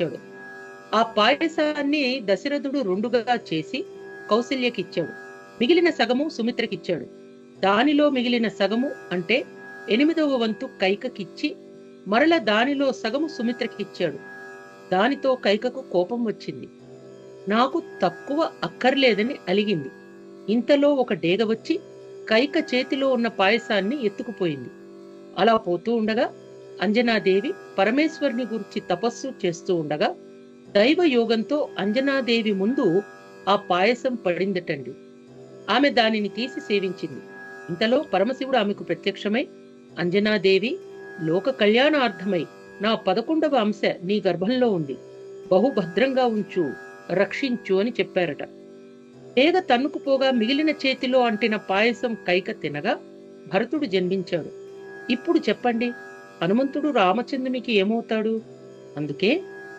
ఇచ్చాడు. ఆ పాయసాన్ని దశరథుడు రెండుగా చేసి కౌసల్యకిచ్చాడు మిగిలిన సగము సుమిత్రకిచ్చాడు. దానిలో మిగిలిన సగము అంటే ఎనిమిదవ వంతు కైకకిచ్చి మరల దానిలో సగము సుమిత్రకిచ్చాడు. దానితో కైకకు కోపం వచ్చింది. నాకు తక్కువ అక్కర్లేదని అలిగింది. ఇంతలో ఒక డేగ వచ్చి కైక చేతిలో ఉన్న పాయసాన్ని ఎత్తుకుపోయింది. అలా పోతూ ఉండగా అంజనాదేవి పరమేశ్వరుని గురించి తపస్సు చేస్తూ ఉండగా దైవ యోగంతో అంజనాదేవి ముందు ఆ పాయసం పడిందటండి. ఆమె దానిని తీసి సేవించింది. ఇంతలో పరమశివుడు ఆమెకు ప్రత్యక్షమై అంజనాదేవి లోక కళ్యాణార్థమై నా పదకొండవ అంశ నీ గర్భంలో ఉంది. బహుభద్రంగా ఉంచు రక్షించు అని చెప్పారట. తేగ తన్నుకుపోగా మిగిలిన చేతిలో అంటిన పాయసం కైక తినగా భరతుడు జన్మించాడు. ఇప్పుడు చెప్పండి హనుమంతుడు రామచంద్రునికి ఏమవుతాడు? అందుకే